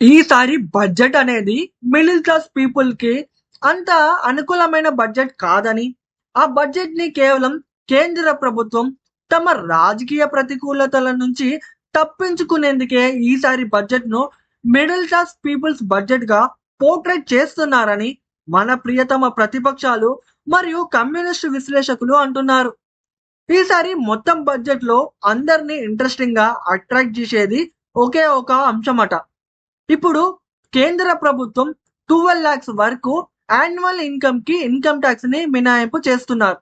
ఈసారి బడ్జెట్ అనేది middle class పీపుల్కి అంత అనుకూలమైన బడ్జెట్ కాదని. ఆ బడ్జెట్ని కేవలం కేంద్ర ప్రభుత్వం తమ రాజకీయ ప్రతికూలతల నుంచి తప్పించుకునేందుకే ఈసారి బడ్జెట్ను మిడిల్ క్లాస్ పీపుల్స్ బడ్జెట్గా పోర్ట్రేట్ చేస్తున్నారని మన ప్రియతమ ప్రతిపక్షాలు మరియు కమ్యూనిస్ట్ విశ్లేషకులు అంటున్నారు. ఈసారి మొత్తం బడ్జెట్లో అందరినీ ఇంట్రెస్టింగ్గా అట్రాక్ట్ చేసేది ఒకే ఒక అంశమట. ఇప్పుడు కేంద్ర ప్రభుత్వం ట్వెల్వ్ లాక్స్ వరకు యాన్యువల్ ఇన్కమ్కి ఇన్కమ్ ట్యాక్స్ని మినహాయింపు చేస్తున్నారు.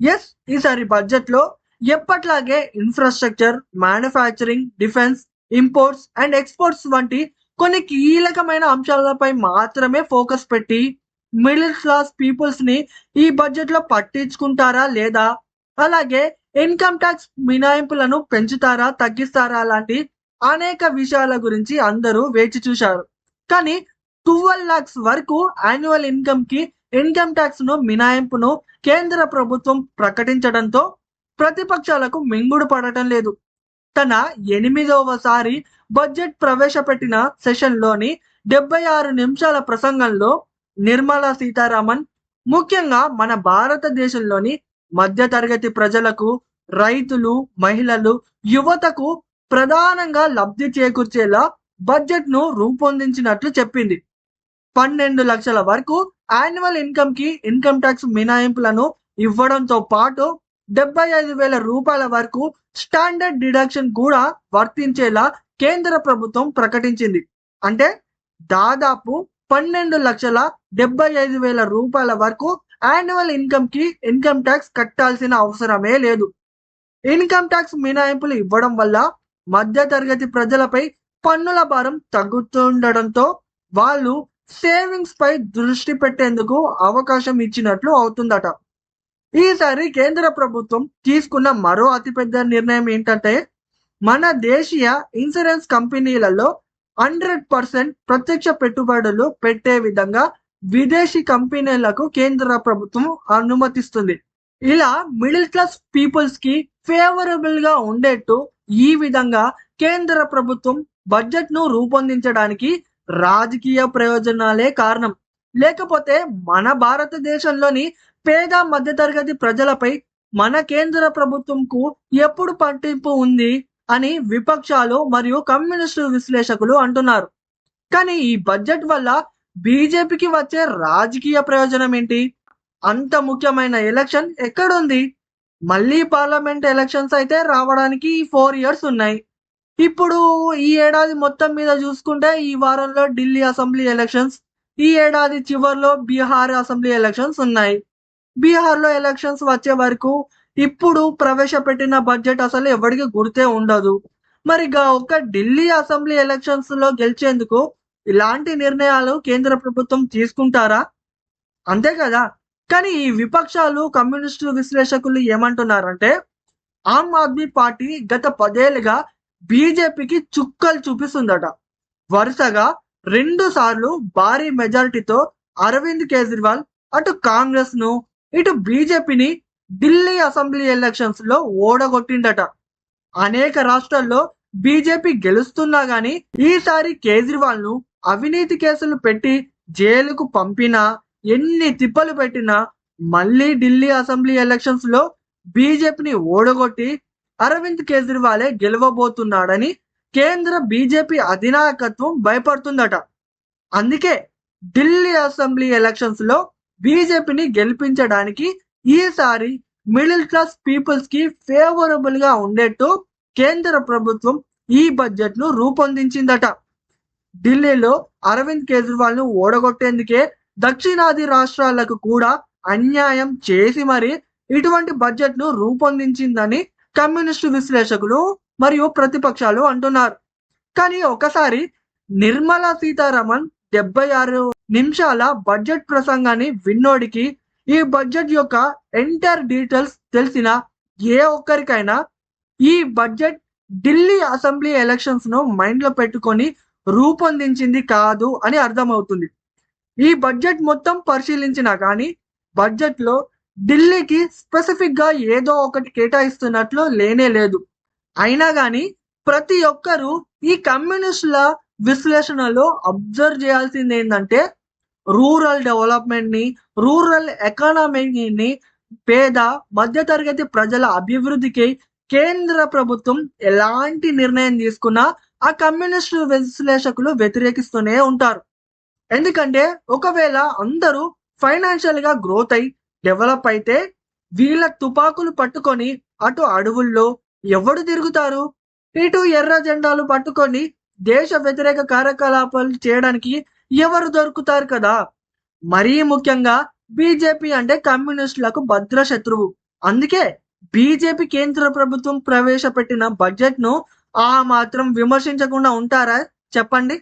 ఎస్ ఈసారి బడ్జెట్లో ఎప్పట్లాగే infrastructure manufacturing defence imports and exports వంటి కొన్ని కీలకమైన అంశాలపై మాత్రమే ఫోకస్ పెట్టి మిడిల్ క్లాస్ పీపుల్స్ని ఈ బడ్జెట్లో పట్టించుకుంటారా లేదా? అలాగే ఇన్కమ్ ట్యాక్స్ మినాయింపులను పెంచుతారా తగ్గిస్తారా? లాంటి అనేక విషయాల గురించి అందరూ వేచి చూశారు. కానీ ట్వెల్వ్ లాక్స్ వరకు యాన్యువల్ ఇన్కమ్కి ఇన్కమ్ ట్యాక్స్ను మినాయింపును కేంద్ర ప్రభుత్వం ప్రకటించడంతో ప్రతిపక్షాలకు మింగుడు పడటం లేదు. తన ఎనిమిదవసారి బడ్జెట్ ప్రవేశపెట్టిన సెషన్లోని డెబ్బై ఆరు నిమిషాల ప్రసంగంలో నిర్మలా సీతారామన్ ముఖ్యంగా మన భారతదేశంలోని మధ్యతరగతి ప్రజలకు రైతులు మహిళలు యువతకు ప్రధానంగా లబ్ధి చేకూర్చేలా బడ్జెట్ను రూపొందించినట్లు చెప్పింది. పన్నెండు లక్షల వరకు యాన్యువల్ ఇన్కమ్కి ఇన్కమ్ ట్యాక్స్ మినాయింపులను ఇవ్వడంతో పాటు డెబ్బై ఐదు వేల రూపాయల వరకు స్టాండర్డ్ డిడక్షన్ కూడా వర్తించేలా కేంద్ర ప్రభుత్వం ప్రకటించింది. అంటే దాదాపు పన్నెండు లక్షల డెబ్బై ఐదు వేల రూపాయల వరకు యాన్యువల్ ఇన్కమ్కి ఇన్కమ్ ట్యాక్స్ కట్టాల్సిన అవసరమే లేదు. ఇన్కమ్ ట్యాక్స్ మినాయింపులు ఇవ్వడం వల్ల మధ్య తరగతి ప్రజలపై పన్నుల భారం తగ్గుతుండటంతో వాళ్ళు సేవింగ్స్ పై దృష్టి పెట్టేందుకు అవకాశం ఇచ్చినట్లు అవుతుందట. ఈసారి కేంద్ర ప్రభుత్వం తీసుకున్న మరో అతిపెద్ద నిర్ణయం ఏంటంటే మన దేశీయ ఇన్సూరెన్స్ కంపెనీలలో హండ్రెడ్ పర్సెంట్ ప్రత్యక్ష పెట్టుబడులు పెట్టే విధంగా విదేశీ కంపెనీలకు కేంద్ర ప్రభుత్వం అనుమతిస్తుంది. ఇలా మిడిల్ క్లాస్ పీపుల్స్కి ఫేవరబుల్గా ఉండేట్టు ఈ విధంగా కేంద్ర ప్రభుత్వం బడ్జెట్ను రూపొందించడానికి రాజకీయ ప్రయోజనాలే కారణం. లేకపోతే మన భారతదేశంలోని పేద మధ్యతరగతి ప్రజలపై మన కేంద్ర ప్రభుత్వంకు ఎప్పుడు పట్టింపు ఉంది అని విపక్షాలు మరియు కమ్యూనిస్టు విశ్లేషకులు అంటున్నారు. కానీ ఈ బడ్జెట్ వల్ల బీజేపీకి వచ్చే రాజకీయ ప్రయోజనం ఏంటి? అంత ముఖ్యమైన ఎలక్షన్ ఎక్కడుంది? మళ్ళీ పార్లమెంట్ ఎలక్షన్స్ అయితే రావడానికి ఫోర్ ఇయర్స్ ఉన్నాయి. ఇప్పుడు ఈ ఏడాది మొత్తం మీద చూసుకుంటే ఈ వారంలో ఢిల్లీ అసెంబ్లీ ఎలక్షన్స్ ఈ ఏడాది చివరిలో బీహార్ అసెంబ్లీ ఎలక్షన్స్ ఉన్నాయి. బీహార్లో ఎలక్షన్స్ వచ్చే వరకు ఇప్పుడు ప్రవేశపెట్టిన బడ్జెట్ అసలు ఎవరికి గుర్తే ఉండదు. మరి ఒక ఢిల్లీ అసెంబ్లీ ఎలక్షన్స్లో గెలిచేందుకు ఇలాంటి నిర్ణయాలు కేంద్ర ప్రభుత్వం తీసుకుంటారా? అంతే కదా. కానీ ఈ విపక్షాలు కమ్యూనిస్టు విశ్లేషకులు ఏమంటున్నారంటే ఆమ్ ఆద్మీ పార్టీ గత పదేళ్ళుగా బీజేపీకి చుక్కలు చూపిస్తుందట. వరుసగా రెండు సార్లు భారీ మెజారిటీతో అరవింద్ కేజ్రీవాల్ అటు కాంగ్రెస్ను ఇటు బీజేపీని ఢిల్లీ అసెంబ్లీ ఎలక్షన్స్లో ఓడగొట్టిండట అనేక రాష్ట్రాల్లో బీజేపీ గెలుస్తున్నా గాని ఈసారి కేజ్రీవాల్ను అవినీతి కేసులు పెట్టి జైలుకు పంపినా ఎన్ని తిప్పలు పెట్టినా మళ్ళీ ఢిల్లీ అసెంబ్లీ ఎలక్షన్స్లో బీజేపీని ఓడగొట్టి అరవింద్ కేజ్రీవాలే గెలవబోతున్నాడని కేంద్ర బీజేపీ అధినాయకత్వం భయపడుతుందట. అందుకే ఢిల్లీ అసెంబ్లీ ఎలక్షన్స్లో బీజేపీని గెలిపించడానికి ఈసారి మిడిల్ క్లాస్ పీపుల్స్కి ఫేవరబుల్గా ఉండేట్టు కేంద్ర ప్రభుత్వం ఈ బడ్జెట్ను రూపొందించిందట. ఢిల్లీలో అరవింద్ కేజ్రీవాల్ను ఓడగొట్టేందుకే దక్షిణాది రాష్ట్రాలకు కూడా అన్యాయం చేసి మరి ఇటువంటి బడ్జెట్ను రూపొందించిందని కమ్యూనిస్టు విశ్లేషకులు మరియు ప్రతిపక్షాలు అంటున్నారు. కానీ ఒకసారి నిర్మలా సీతారామన్ డెబ్బై ఆరు నిమిషాల బడ్జెట్ ప్రసంగాన్ని విన్నోడికి ఈ బడ్జెట్ యొక్క ఎంటైర్ డీటెయిల్స్ తెలిసిన ఏ ఒక్కరికైనా ఈ బడ్జెట్ ఢిల్లీ అసెంబ్లీ ఎలక్షన్స్ను మైండ్లో పెట్టుకొని రూపొందించింది కాదు అని అర్థమవుతుంది. ఈ బడ్జెట్ మొత్తం పరిశీలించినా కానీ బడ్జెట్లో ఢిల్లీకి స్పెసిఫిక్గా ఏదో ఒకటి కేటాయిస్తున్నట్లు లేనే లేదు. అయినా గాని ప్రతి ఒక్కరూ ఈ కమ్యూనిస్టుల విశ్లేషణలో అబ్జర్వ్ చేయాల్సింది ఏంటంటే రూరల్ డెవలప్మెంట్ని రూరల్ ఎకానమీని పేద మధ్యతరగతి ప్రజల అభివృద్ధికి కేంద్ర ప్రభుత్వం ఎలాంటి నిర్ణయం తీసుకున్నా ఆ కమ్యూనిస్టు విశ్లేషకులు వ్యతిరేకిస్తూనే ఉంటారు. ఎందుకంటే ఒకవేళ అందరూ ఫైనాన్షియల్గా గ్రోత్ అయి డెవలప్ అయితే వీళ్ళ తుపాకులు పట్టుకొని అటు అడవుల్లో ఎవడు తిరుగుతారు? ఇటు ఎర్ర జెండాలు పట్టుకొని దేశ వ్యతిరేక కార్యకలాపాలు చేయడానికి ఎవరు దొరుకుతారు కదా? మరీ ముఖ్యంగా బీజేపీ అంటే కమ్యూనిస్టులకు భద్ర శత్రువు అందుకే బీజేపీ కేంద్ర ప్రభుత్వం ప్రవేశపెట్టిన బడ్జెట్ను ఆ మాత్రం విమర్శించకుండా ఉంటారా? చెప్పండి.